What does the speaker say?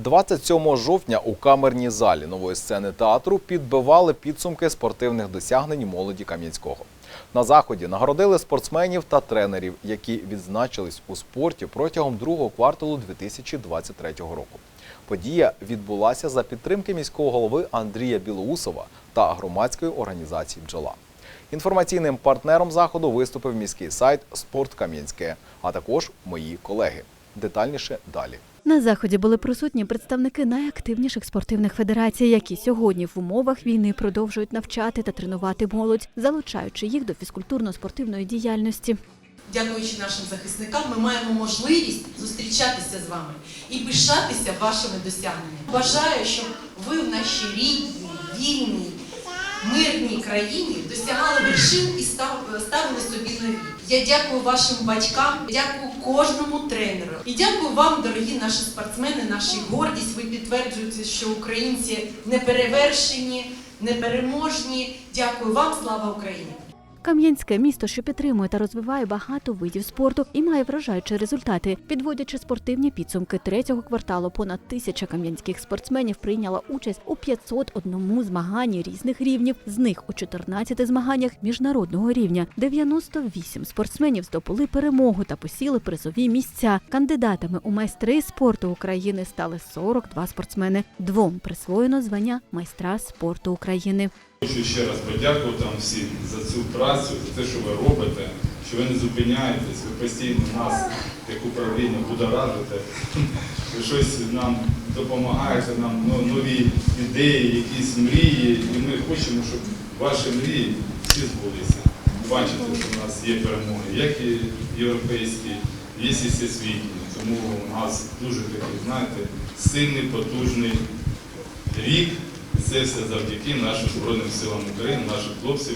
27 жовтня у камерній залі нової сцени театру підбивали підсумки спортивних досягнень молоді Кам'янського. На заході нагородили спортсменів та тренерів, які відзначились у спорті протягом другого кварталу 2023 року. Подія відбулася за підтримки міського голови Андрія Білоусова та громадської організації Бджола. Інформаційним партнером заходу виступив міський сайт Спорт Кам'янське, а також мої колеги. Детальніше далі. На заході були присутні представники найактивніших спортивних федерацій, які сьогодні в умовах війни продовжують навчати та тренувати молодь, залучаючи їх до фізкультурно-спортивної діяльності. Дякуючи нашим захисникам, ми маємо можливість зустрічатися з вами і пишатися вашими досягненнями. Бажаю, щоб ви в нашій рідній, вільній, мирній країні досягали вершин і став- ставили собі нові. Я дякую вашим батькам, дякую кожному тренеру. І дякую вам, дорогі наші спортсмени, наші гордість. Ви підтверджуєте, що українці неперевершені, непереможні. Дякую вам, слава Україні! Кам'янське місто, що підтримує та розвиває багато видів спорту і має вражаючі результати. Підводячи спортивні підсумки третього кварталу, понад тисяча кам'янських спортсменів прийняла участь у 501 змаганні різних рівнів. З них у 14 змаганнях міжнародного рівня 98 спортсменів здобули перемогу та посіли призові місця. Кандидатами у майстри спорту України стали 42 спортсмени. Двом присвоєно звання майстра спорту України. Хочу ще раз подякувати вам всім за цю працю, за те, що ви робите, що ви не зупиняєтесь, ви постійно нас, як управління, будоражите, ви щось нам допомагаєте, нам ну, нові ідеї, якісь мрії. І ми хочемо, щоб ваші мрії всі збулися. Бачите, що в нас є перемоги, як і європейські, є і всесвітні. Тому у нас дуже такий, знаєте, сильний, потужний рік. Це все завдяки нашим Збройним силам України, нашим хлопцям.